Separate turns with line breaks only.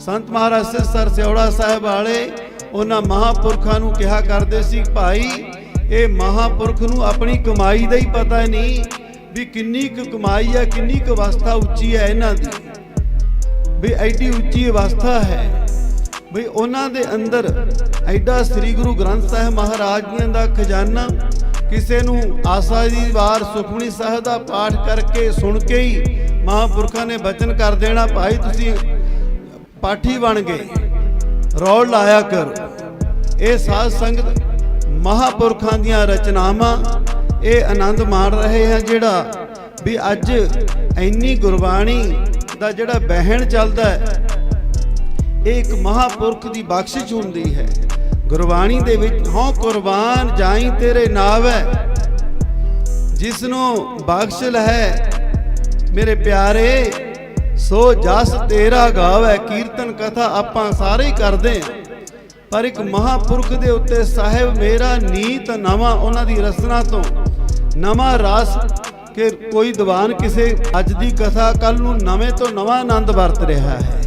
ਸੰਤ ਮਹਾਰਾਜ sir Siura ਸਾਹਿਬ ਵਾਲੇ ਉਹਨਾਂ ਮਹਾਪੁਰਖਾਂ ਨੂੰ ਕਿਹਾ ਕਰਦੇ ਸੀ, ਭਾਈ, ਇਹ ਮਹਾਪੁਰਖ ਨੂੰ ਆਪਣੀ ਕਮਾਈ ਦਾ ਹੀ ਪਤਾ ਨਹੀਂ ਵੀ ਕਿੰਨੀ ਕੁ ਕਮਾਈ ਹੈ ਕਿੰਨੀ ਕੁ ਅਵਸਥਾ ਉੱਚੀ ਹੈ ਇਹਨਾਂ ਦੀ। ਵੀ ਐਡੀ ਉੱਚੀ ਅਵਸਥਾ ਹੈ। ਵੀ ਉਹਨਾਂ ਦੇ ਅੰਦਰ ਐਡਾ ਸ੍ਰੀ ਗੁਰੂ ਗ੍ਰੰਥ ਸਾਹਿਬ ਮਹਾਰਾਜ ਜੀ ਦਾ ਖਜ਼ਾਨਾ ਕਿਸੇ ਨੂੰ ਆਸਾ ਦੀ ਵਾਰ ਸੁਖਮਨੀ ਸਾਹਿਬ ਦਾ ਪਾਠ ਕਰਕੇ ਸੁਣ ਕੇ ਹੀ ਮਹਾਪੁਰਖਾਂ ਨੇ ਬਚਨ ਕਰ ਦੇਣਾ। ਭਾਈ, ਤੁਸੀਂ ਪਾਠੀ ਬਣ ਗਏ। ਰੌਲ ਲਾਇਆ ਕਰ। ਇਹ ਸਾਧ ਸੰਗਤ ਮਹਾਪੁਰਖਾਂ ਦੀਆਂ ਰਚਨਾਵਾਂ ਇਹ ਆਨੰਦ ਮਾਣ ਰਹੇ ਹਾਂ ਜਿਹੜਾ ਵੀ ਅੱਜ ਇੰਨੀ ਗੁਰਬਾਣੀ ਦਾ ਜਿਹੜਾ ਬਹਿਣ ਚੱਲਦਾ ਹੈ, ਇਹ ਇੱਕ ਮਹਾਪੁਰਖ ਦੀ ਬਖਸ਼ਿਸ਼ ਹੁੰਦੀ ਹੈ। ਗੁਰਬਾਣੀ ਦੇ ਵਿੱਚ, ਹਉ ਕੁਰਬਾਨ ਜਾਈ ਤੇਰੇ ਨਾਵੈ ਜਿਸ ਨੂੰ ਬਖਸ਼ ਲਹੈ ਮੇਰੇ ਪਿਆਰੇ ਸੋ ਜਸ ਤੇਰਾ ਗਾਵੇ, ਕੀਰਤਨ ਕਥਾ ਆਪਾਂ ਸਾਰੇ ਹੀ ਕਰਦੇ ਹਾਂ। ਪਰ ਇੱਕ ਮਹਾਪੁਰਖ ਦੇ ਉੱਤੇ ਸਾਹਿਬ ਮੇਰਾ ਨੀਤ ਨਵਾਂ ਉਹਨਾਂ ਦੀ ਰਸਨਾ ਤੋਂ। ਨਵਾਂ ਰਸ ਕਿ ਕੋਈ ਦੀਵਾਨ ਕਿਸੇ ਅੱਜ ਦੀ ਕਥਾ ਕੱਲ ਨੂੰ ਨਵੇਂ ਤੋਂ ਨਵਾਂ ਆਨੰਦ ਵਰਤ ਰਿਹਾ ਹੈ।